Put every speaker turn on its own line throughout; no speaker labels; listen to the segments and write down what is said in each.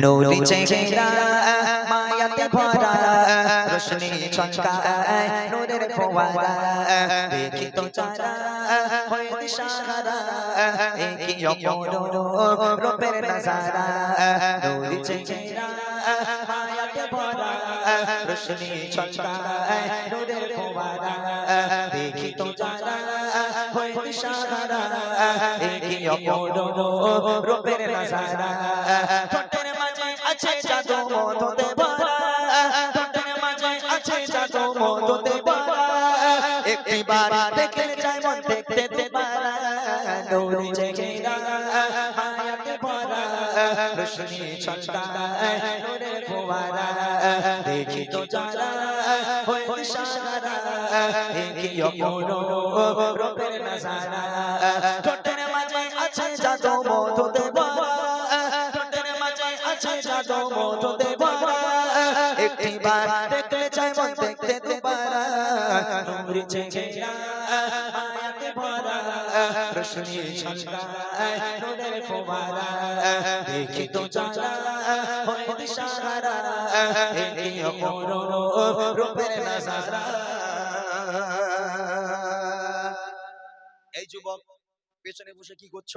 নূরি চেহারা মায়াতে ভরা রোশনি ছলকায় নূরের ফোয়ারা দেখি তো যারা হয়ে দিশাহারা একই অপরূপ রূপের নজারা নূরি চেহারা মায়াতে ভরা রোশনি ছলকায় নূরের ফোয়ারা দেখি তো যারা হয়ে দিশাহারা একই অপরূপ রূপের নজারা ঠোঁটের মাঝে আছে জাদু মধুতে ভরা ঠোঁটের মাঝে আছে জাদু মধুতে ভরা একটিবার দেখলে চাই মন দেখতে তে নূরে মায়াতে ভরা রোশনি নূরের ফোয়ারা, দেখি তো যারা হয়ে দিশাহারা একই অপরূপ রূপের নজারা। ঠোঁটের মাঝে আছে জাদু মধুতে ভরা ঠোঁটের মাঝে আছে জাদু মধুতে ভরা একটিবার দেখলে চাই মন দেখতে তে পারা চেহারা রোশনি
এই যুবক, পেছনে বসে কি করছ?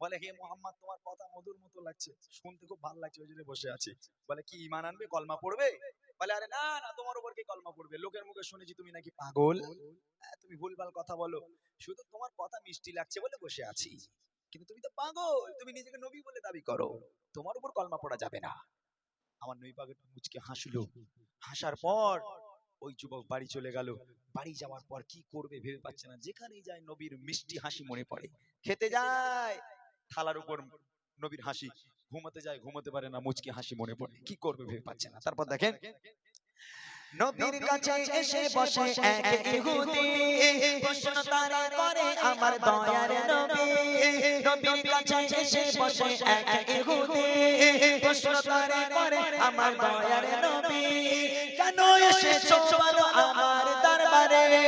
বলে, হে মোহাম্মদ, তোমার কথা মধুর মতো লাগছে। শুনতে খুব ভালো লাগছে, ওই জন্য বসে আছি। বলে, কি ইমান আনবে? কলমা পড়বে? বলে, আরে না না, তোমার উপর কি কলমা পড়বে? লোকের মুখে শুনেছি তুমি নাকি পাগল। তুমি ভুলভাল কথা বলো। শুধু তোমার কথা মিষ্টি লাগছে বলে বসে আছি। কিন্তু তুমি তো পাগল, তুমি নিজেকে নবী বলে দাবি করো। তোমার উপর কলমা পড়া যাবে না। আমার নবী পাগলটা মুচকে হাসলো। হাসার পর ওই যুবক বাড়ি চলে গেল। বাড়ি যাওয়ার পর কি করবে ভেবে পাচ্ছে না। যেখানেই যায় নবীর মিষ্টি হাসি মনে পড়ে। খেতে যায়, থালার উপর নবীর হাসি। ঘুমাতে যায়, ঘুমাতে পারে না, মুচকি হাসি মনে পড়ে। কি করবে ভেবে পাচ্ছে না। তারপর দেখেন
নবীর কাছে এসে বসে এক ইহুদি। প্রশ্ন তারে করে আমার দয়ার নবী। নবীর কাছে এসে বসে এক ইহুদি। প্রশ্ন তারে করে আমার দয়ার নবী। কেন এসেছ বলো আমার দরবারে।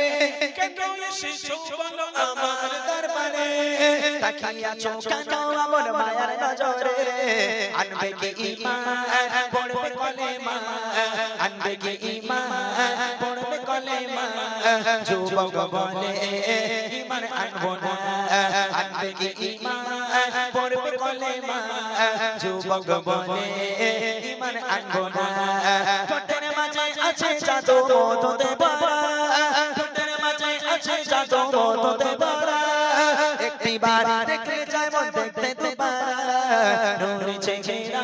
কেন এসেছ বলো আমার দরবারে। তাকিয়াছো কেন আমার মায়ার নজরে। আনবে কি ঈমান পড়বে কলেমা। আনবে কি ঈমান পড়বে কলেমা যুবক বলে ঈমান আনব না, আনবে কি ঈমান পড়বে কলেমা যুবক বলে ঈমান আনব না। ঠোঁটের মাঝে আছে জাদু মধুতে ভরা ঠোঁটের মাঝে আছে জাদু মধুতে ভরা একটিবার দেখলে যায় মন দেখতে পারা নূরে চেহারা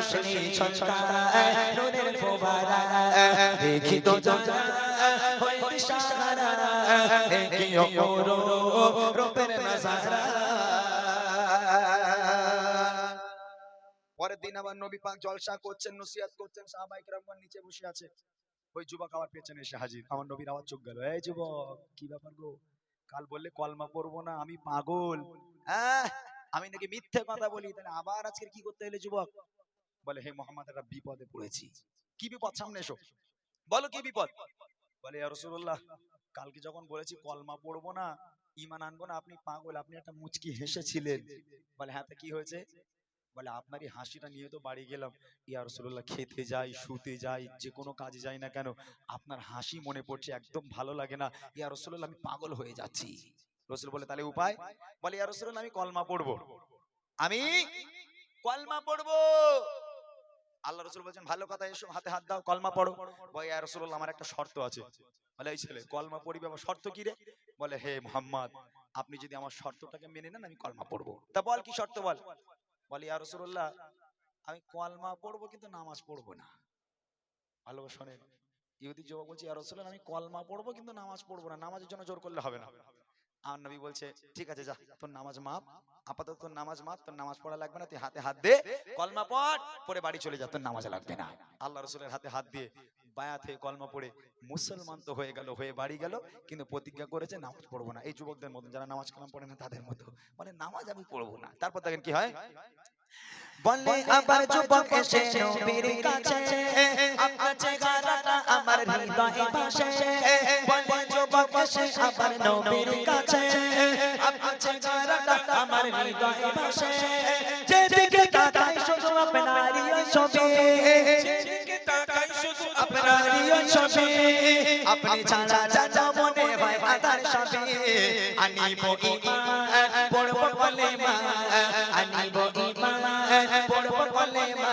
রোশনি ছলকায় নূরের ফোয়ারা দেখি তো রূপের নজারা।
পরের দিন আবার নবী পাক জলসা করছেন নসিহত করছেন সাহাবাই কেরামগণ নিচে বসে আছে। ওই যুবক আবার পেছনে এসে হাজির আমার নবীর আবার চোখ গেল। এই যুবক কি ব্যাপার গো? কাল বললে কলমা পড়ব না আমি পাগল। হ্যাঁ আমি নাকি মিথ্যে কথা বলি তাহলে আবার আজকে কি করতে এলে যুবক? বলে হে মোহাম্মদ একটা বিপদে পড়েছি। কি বিপদ? সামনে এসো। বলো কি বিপদ? বলে রাসূলুল্লাহ কালকে যখন বলেছি কলমা পড়ব না ইমান আনব না আপনি পাগল আপনি একটা মুচকি হেসেছিলেন। বলে হ্যাঁ কি হয়েছে? বলে আপনার এই হাসিটা নিয়ে তো বাড়ি গেলাম। ইয়া রাসূলুল্লাহ খেতে যাই শুতে যাই যে কোনো কাজে যাই না কেন আপনার হাসি মনে পড়ছে একদম ভালো লাগে না। ইয়া রাসূলুল্লাহ আমি পাগল হয়ে যাচ্ছি। রসুল বলে তাহলে উপায়? বলে ইয়া রাসূলুল্লাহ আমি কলমা পড়ব। আমি কলমা পড়ব? আল্লাহ রসুল বলছেন, ভালো কথা এসো, হাতে হাত দাও, কলমা পড়ো। বলে, ইয়া রাসূলুল্লাহ, আমার একটা শর্ত আছে। বলে, এই ছেলে, কলমা পড়িবে, আমার শর্ত কি রে? বলে, হে মোহাম্মদ, আপনি যদি আমার শর্তটাকে মেনে নেন, আমি কলমা পড়ব। তা বল, কি শর্ত বল? বলে, ইয়া রাসূলুল্লাহ, আমি কলমা পড়ব, কিন্তু নামাজ পড়ব না। ভালো শোনেন, ইহুদি যুবক বলছে, ইয়া রাসূলুল্লাহ, আমি কলমা পড়ব, কিন্তু নামাজ পড়ব না, নামাজের জন্য জোর করলে হবে না। আমার নবী বলছে, ঠিক আছে, যা, তোর নামাজ মাপ আপাতত তোর নামাজ মাপ তোর নামাজ পড়া লাগবে না তুই হাতে হাত দে কলমা পড় পরে বাড়ি চলে যা তোর নামাজ লাগবে না। আল্লাহ রসুলের হাতে হাত দিয়ে বায়াত হয়ে কলমা পড়ে মুসলমান তো হয়ে গেল হয়ে বাড়ি গেল কিন্তু প্রতিজ্ঞা করেছে নামাজ পড়ব না। এই যুবকদের মতো যারা নামাজ কালাম পড়ে না তাদের মতো মানে নামাজ আমি পড়ব না। তারপর দেখেন কি হয়?
বলে আবার যুবক এসে নবীর কাছে আপনার চেহারাটা আমার হৃদয়ে ভাসে। বলে যুবক এসে আবার নবীর কাছে আপনার চেহারাটা আমার হৃদয়ে ভাসে যেদিকে তাকাই শুধু আপনারই ছবি
সেদিকে তাকাই শুধু
আপনারই ছবি আপনি ছাড়া জানা মনে হয় আধার সবে আনিব ইমান পড়ব কলেমা আনিব ইমান পড়ব কলেমা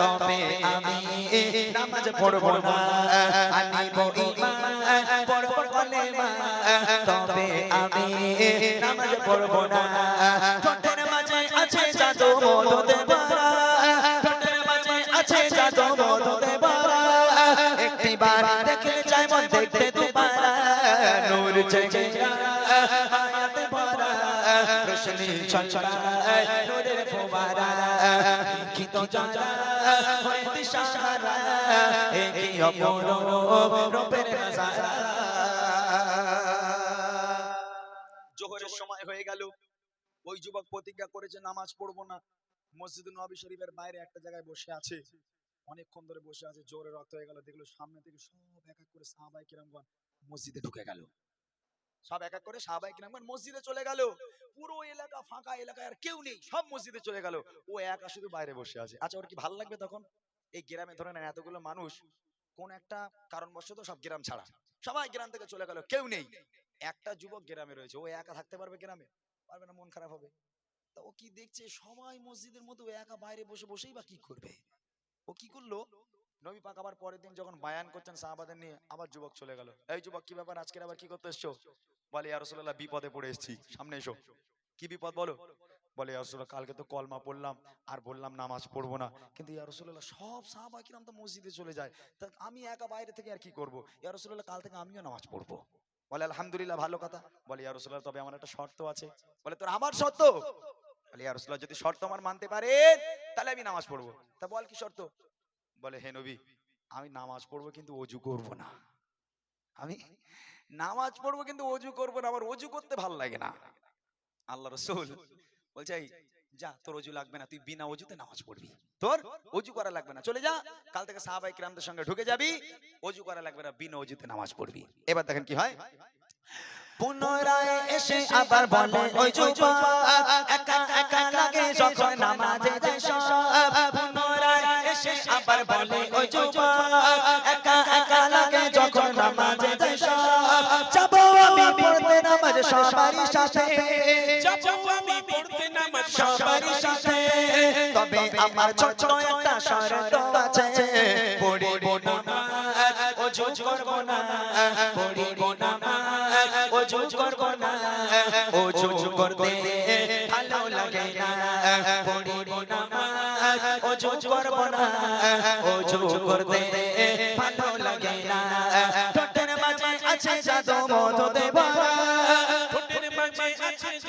তবে আমি নামাজ পড়ব না আনিব ইমান পড়ব কলেমা তবে আমি নামাজ পড়ব না। ঠোঁটের মাঝে আছে জাদু মধু দেবারা ঠোঁটের মাঝে আছে জাদু মধু দেবারা একটিবার দেখলে চাই মন দেখতে দুবারা নূর চেহারা হায়াত ভরা। রোশনি ছলছলায় নূরের ফোয়ারা। কি তো যারা হয় দিশাহারা একই অপরূপ রূপের নজারা।
জোহরের সময় হয়ে গেল। ওই যুবক প্রতিজ্ঞা করেছে, নামাজ পড়ব না। মসজিদ নবী শরীফের বাইরে একটা জায়গায় বসে আছে। অনেকক্ষণ ধরে বসে আছে, জোরে রক্ত হয়ে গেল। দেখল সামনে থেকে সব এক এক করে সাহাবাই কিরামগণ মসজিদে ঢুকে গেল। সব এক এক করে সাহাবাই কিরামগণ মসজিদে চলে গেল। পুরো এলাকা ফাঁকা, এলাকায় আর কেউ নেই, সব মসজিদে চলে গেল। ও একা শুধু বাইরে বসে আছে। আচ্ছা ওর কি ভালো লাগবে তখন? এই গ্রামে ধরে নেন এতগুলো মানুষ, কোন একটা কারণবশত সব গ্রাম ছাড়া। সবাই গ্রাম থেকে চলে গেল, কেউ নেই। একটা যুবক গ্রামে রয়েছে ও একা থাকতে পারবে গ্রামে? পারবে না মন খারাপ হবে। তা ও কি দেখছে সবাই মসজিদের মধ্যে ও একা বাইরে বসে বসেই বা কি করবে? ও কি করল? নবী পাক আবার পরের দিন যখন বায়ান করছেন সাহাবাদের নিয়ে আবার যুবক চলে গেল। এই যুবক কি ব্যাপার? আজকের আবার কি করতে এসছো? বলে ইয়া রাসূলুল্লাহ বিপদে পড়ে এসেছি। সামনে এসো। কি বিপদ বলো? বলে ইয়া রাসূলুল্লাহ কালকে তো কলমা পড়লাম আর বললাম নামাজ পড়ব না। কিন্তু ইয়া রাসূলুল্লাহ সব সাহাবা কিরাম তো মসজিদে চলে যায়। তা আমি একা বাইরে থেকে আর কি করব? ইয়া রাসূলুল্লাহ কাল থেকে আমিও নামাজ পড়ব। বলে, আলহামদুলিল্লাহ, ভালো কথা। বলে, ইয়া রাসূলুল্লাহ, তবে আমার একটা শর্ত আছে। বলে, তোর আমার শর্ত? বলে, ইয়া রাসূলুল্লাহ, যদি শর্ত আমার মানতে পারে, তাহলে আমি নামাজ পড়ব। তা বল কি শর্ত? বলে, হে নবী, আমি নামাজ পড়ব কিন্তু অজু করব না। আমি নামাজ পড়ব কিন্তু অজু করব না, আমার অজু করতে ভালো লাগে না। আল্লাহ রসুল বলছে যা, তোর অজু লাগবে না, তুই বিনা অজুতে নামাজ পড়বি। তোর অজু করা লাগবে না। চলে যা, কাল থেকে সাহাবাই কিরামদের সঙ্গে ঢুকে যাবি, অজু করা লাগবে না, বিনা অজুতে নামাজ পড়বি। এবার দেখেন কি হয়।
পুনরায় এসে আবার বলে ওই যুবক একা একা লাগে যখন নামাজে যায় পুনরায় এসে আবার বলে ওই সবারই সাথে।
যাব আমি পড়তে নামাজ
সবারই সাথে। তবে আমার ছোট্ট একটা শর্ত আছে। পড়িব নামাজ ওযু করব না পড়িব নামাজ ওযু করব না ওযু করতে ভালো লাগে না। পড়িব নামাজ ওযু করব না ওযু করতে ভালো লাগে না। ঠোঁটের মাঝে আছে জাদু মধু
আছে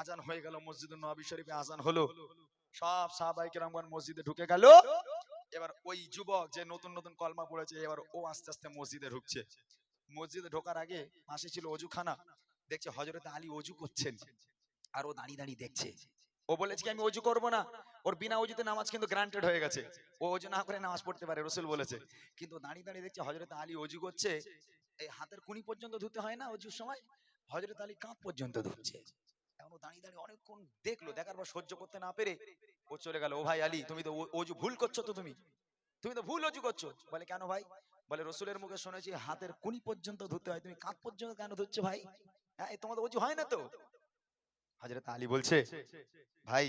আজান হয়ে গেল মসজিদে নবী শরীফে আজান হলো। সব সাহাবাই কিরামগণ মসজিদে ঢুকে গেল। এবার ওই যুবক যে নতুন নতুন কলমা পড়েছে, এবার ও আস্তে আস্তে মসজিদে ঢুকছে। মসজিদে ঢোকার আগে পাশে ছিল অজুখানা। দেখছে হজরত আলী অজু করছেন আর ও দাঁড়িয়ে দাঁড়িয়ে দেখছে। ও বলেছে কি, আমি অজু করব না। ওর বিনা অজুতে নামাজ কিন্তু গ্রান্টেড হয়ে গেছে। ও অজু না করে নামাজ পড়তে পারে, রসুল বলেছে। কিন্তু দাঁড়িয়ে দাঁড়িয়ে দেখছে হজরত আলী অজু করছে। এই হাতের কুনি পর্যন্ত ধুতে হয় না অজুর সময়? হজরত আলী কাঁধ পর্যন্ত ধুচ্ছে ও দাঁড়িয়ে দাঁড়িয়ে অনেকক্ষণ দেখল দেখার পর সহ্য করতে না পেরে ও চলে গেল। ও ভাই আলী তুমি তো অজু ভুল করছ তো তুমি? তুমি তো ভুল অজু করছ? বলে কেন ভাই? বলে রসুলের মুখে শুনেছি হাতের কুনি পর্যন্ত ধুতে হয়। তুমি কাঁধ পর্যন্ত কেন ধুচ্ছ ভাই? হ্যাঁ তোমাদের অজু হয় না তো? হাজরত আলী বলছে ভাই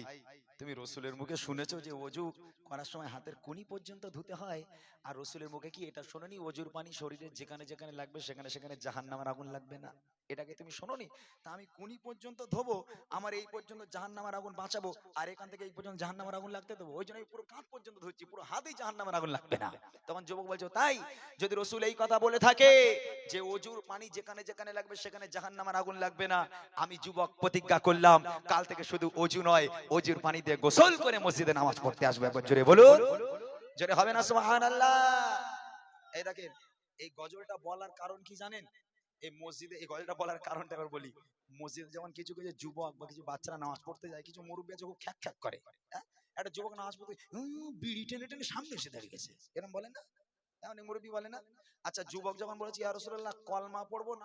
তুমি রসুলের মুখে শুনেছো যে অজু করার সময় হাতের কুনি পর্যন্ত ধুতে হয় আর রসুলের মুখে কি এটা শোনোনি? অজুর পানি শরীরের যেখানে যেখানে লাগবে সেখানে সেখানে জাহান নামার আগুন লাগবে না। এটাকে তুমি শোনোনি? তা আমি কুনি পর্যন্ত ধোবো আমার এই পর্যন্ত জাহান নামার আগুন বাঁচাবো আর এখান থেকে এই পর্যন্ত জাহান নামার আগুন লাগতে দেবো। ওই জন্য আমি পুরো কাঁধ পর্যন্ত ধরছি পুরো হাতেই জাহান নামার আগুন লাগবে না। তখন যুবক বলছো তাই যদি রসুল এই কথা বলে থাকে যে অজুর পানি যেখানে যেখানে লাগবে সেখানে জাহান নামার আগুন লাগবে না আমি যুবক প্রতিজ্ঞা করলাম কাল থেকে শুধু অজু নয়, অজুর পানি দিয়ে গোসল করে মসজিদে নামাজ পড়তে আসবে একবার জোরে বলুন। জোরে হবে না, সুবহানাল্লাহ। এই দেখেন, এই গজলটা বলার কারণ কি জানেন? এই মসজিদে, এই গজলটা বলার কারণটা এবার বলি। মসজিদে যেমন কিছু কিছু যুবক বা কিছু বাচ্চারা নামাজ পড়তে যায়, কিছু মুরব্বী খুব খ্যাক খ্যাক করে হ্যাঁ? একটা যুবক নামাজ পড়তে বিড়ি টেনে টেনে সামনে এসে দাঁড়িয়ে গেছে। এরকম বলে না? এমন মুরব্বী বলে না? আচ্ছা যুবক যখন বলেছি রাসূলুল্লাহ, কলমা পড়ব না?